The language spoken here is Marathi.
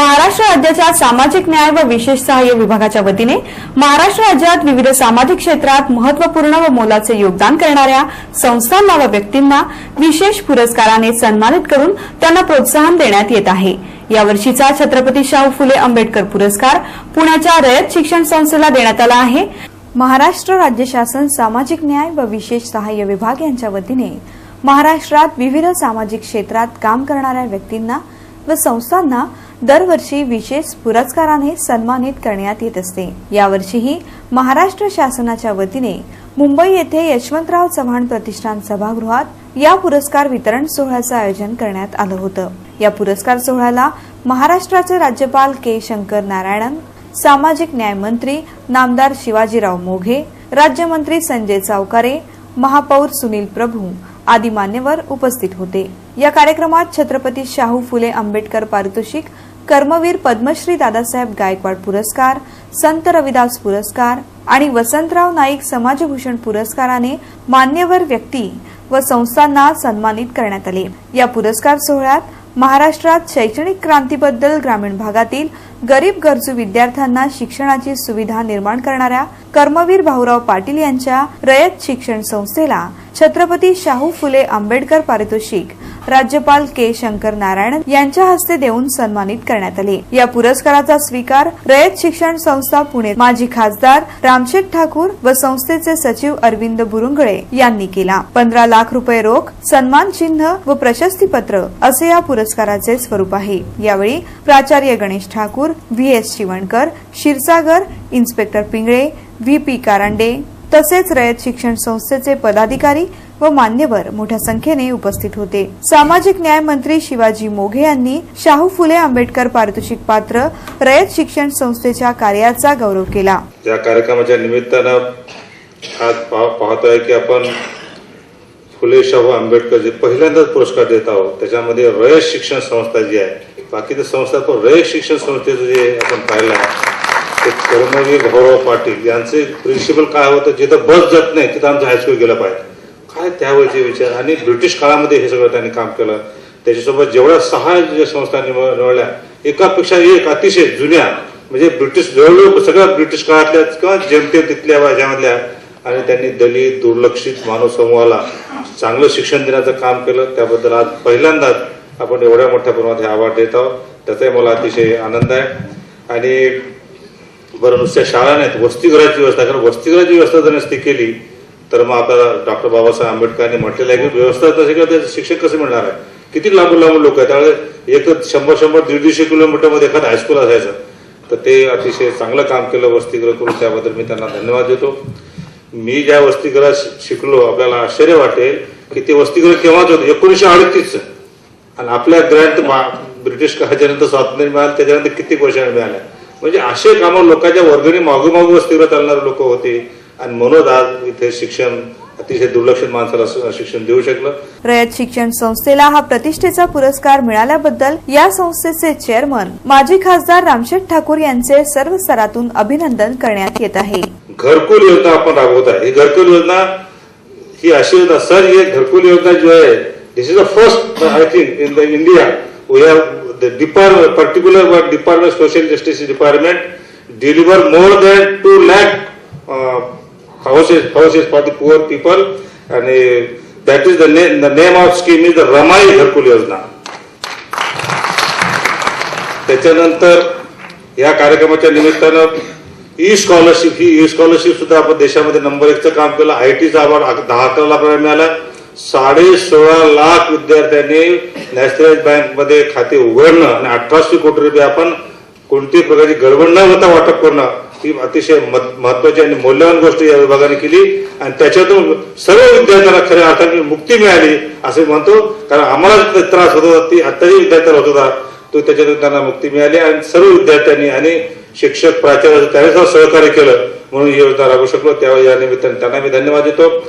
महाराष्ट्र राज्याच्या सामाजिक न्याय व विशेष सहाय्य विभागाच्या वतीने महाराष्ट्र राज्यात विविध सामाजिक क्षेत्रात महत्त्वपूर्ण व मोलाचे योगदान करणाऱ्या संस्थांना व व्यक्तींना विशेष पुरस्काराने सन्मानित करून त्यांना प्रोत्साहन देण्यात येत आहे. यावर्षीचा छत्रपती शाहू फुले आंबेडकर पुरस्कार पुण्याच्या रयत शिक्षण संस्थेला देण्यात आला आहे. महाराष्ट्र राज्य शासन सामाजिक न्याय व विशेष सहाय्य विभाग यांच्या वतीने महाराष्ट्रात विविध सामाजिक क्षेत्रात काम करणाऱ्या व्यक्तींना व संस्थांना दरवर्षी विशेष पुरस्काराने सन्मानित करण्यात येत असते. यावर्षीही महाराष्ट्र शासनाच्या वतीने मुंबई येथे यशवंतराव चव्हाण प्रतिष्ठान सभागृहात या पुरस्कार वितरण सोहळ्याचं आयोजन करण्यात आलं होतं. या पुरस्कार सोहळ्याला महाराष्ट्राचे राज्यपाल के शंकर नारायणन सामाजिक न्याय मंत्री नामदार शिवाजीराव मोघे राज्यमंत्री संजय चावकारे महापौर सुनील प्रभू आदी मान्यवर उपस्थित होते. या कार्यक्रमात छत्रपती शाहू फुले आंबेडकर पारितोषिक कर्मवीर पद्मश्री दादासाहेब गायकवाड पुरस्कार संत रविदास पुरस्कार आणि वसंतराव नाईक समाजभूषण पुरस्काराने मान्यवर व्यक्ती व संस्थांना सन्मानित करण्यात आले. या पुरस्कार सोहळ्यात महाराष्ट्रात शैक्षणिक क्रांतीबद्दल ग्रामीण भागातील गरीब गरजू विद्यार्थ्यांना शिक्षणाची सुविधा निर्माण करणाऱ्या कर्मवीर भाऊराव पाटील यांच्या रयत शिक्षण संस्थेला छत्रपती शाहू फुले आंबेडकर पारितोषिक राज्यपाल के शंकर नारायण यांच्या हस्ते देऊन सन्मानित करण्यात आले. या पुरस्काराचा स्वीकार रयत शिक्षण संस्था पुणे माजी खासदार रामशेठ ठाकूर व संस्थेचे सचिव अरविंद बुरुंगळे यांनी केला. पंधरा लाख रुपये रोख सन्मान चिन्ह व प्रशस्तीपत्र असे या पुरस्काराचे स्वरूप आहे. यावेळी प्राचार्य Ganesh Thakur V S Shivankar Kshirsagar inspector Pingale V P Karande तसेच रयत शिक्षण संस्थेचे पदाधिकारी व मान्यवर मोठ्या संख्येने उपस्थित होते. सामाजिक न्याय मंत्री शिवाजी मोघे यांनी शाहू फुले आंबेडकर पारितोषिक पात्र रयत शिक्षण संस्थेच्या कार्याचा गौरव केला. या कार्यक्रमाच्या निमित्तानं आज पाहतोय की आपण फुले शाहू आंबेडकर जे पहिल्यांदाच पुरस्कार देत आहोत त्याच्यामध्ये रयत शिक्षण संस्था जी आहे बाकीच्या संस्था पण रयत शिक्षण संस्थेचं जे आपण पाहिलं ते कर्मवीर गौरव पाटील यांचे प्रिन्सिपल काय होतं जिथं बस जात नाही तिथं आमचं हायस्कूल गेलं पाहिजे. काय त्यावेळेचे विचार? आणि ब्रिटिश काळामध्ये हे सगळं त्यांनी काम केलं. त्याच्यासोबत जेवढ्या सहा ज्या संस्था निवडल्या एकापेक्षा एक अतिशय जुन्या म्हणजे ब्रिटिश जवळजवळ सगळ्या ब्रिटिश काळातल्या किंवा जेमतेम तिथल्या ह्याच्यामधल्या आणि त्यांनी दलित दुर्लक्षित मानव समूहाला चांगलं शिक्षण देण्याचं काम केलं. त्याबद्दल आज पहिल्यांदाच आपण एवढ्या मोठ्या प्रमाणात हे अवॉर्ड देत आहोत. त्याचाही मला अतिशय आनंद आहे. आणि बरं नुसत्या शाळा नाहीत वसतिगृहाची व्यवस्था. कारण वसतिगृहाची व्यवस्था जर नसती केली तर मग आता डॉक्टर बाबासाहेब आंबेडकरांनी म्हटलेलं आहे की व्यवस्था तशी किंवा त्याचं शिक्षण कसं मिळणार आहे? किती लांबून लांबून लोक आहेत? त्यामुळे एक शंभर शंभर दीड दीडशे किलोमीटरमध्ये एखादं हायस्कूल असायचं. तर ते अतिशय चांगलं काम केलं वसतिगृह करून त्याबद्दल मी त्यांना धन्यवाद देतो. मी ज्या वसतिगृहात शिकलो आपल्याला आश्चर्य वाटेल की ते वसतिगृह केव्हाच होतं? एकोणीसशे अडतीस. आणि आपल्या ग्रँड ब्रिटिश काळाच्यानंतर स्वातंत्र्य मिळालं त्याच्यानंतर किती वर्षांनी मिळाल्या. म्हणजे असे कामं लोकांच्या वर्गणी मागू मागू वसतिगृह चालणारे लोक होते. आणि म्हणून आज इथे शिक्षण अतिशय दुर्लक्षित माणसाला शिक्षण देऊ शकलं. रयत शिक्षण संस्थेला हा प्रतिष्ठेचा पुरस्कार मिळाल्याबद्दल या संस्थेचे चेअरमन माजी खासदार रामशेठ ठाकूर यांचे सर्व स्तरातून अभिनंदन करण्यात येत आहे. घरकुल योजना आपण राबवत आहे. ही घरकुल योजना ही अशी योजना सर ही घरकुल योजना जो आहे this is the first I think in the India we have the department particular department social Department department deliver more than two uh, houses houses for the poor people. आणि uh, that is the name the name of scheme is the Ramai Gharkul Yojana त्याच्यानंतर या कार्यक्रमाच्या निमित्तानं ई स्कॉलरशिप ही ई स्कॉलरशिप सुद्धा आपण देशामध्ये नंबर एकचं काम केलं. आय टीचा अवॉर्ड दहा अकरा लाख रुपये मिळाला साडे सोळा लाख विद्यार्थ्यांनी नॅशनलाइज बँकमध्ये खाते उघडणं आणि अठराशे कोटी रुपये आपण कोणतीही प्रकारची गडबड न होता वाटप करणं ही अतिशय महत्वाची आणि मौल्यवान गोष्ट या विभागाने केली. आणि त्याच्यातून सर्व विद्यार्थ्यांना खऱ्या अर्थाने मुक्ती मिळाली असे म्हणतो. कारण आम्हाला त्रास होत होता ती आत्ताही विद्यार्थ्याला होत होता. तो त्याच्यातून त्यांना मुक्ती मिळाली आणि सर्व विद्यार्थ्यांनी आणि शिक्षक प्राचार्य त्याने सुद्धा सहकार्य केलं. म्हणून ही योजना राबवू शकलो. त्यावेळी या निमित्ताने त्यांना मी धन्यवाद देतो.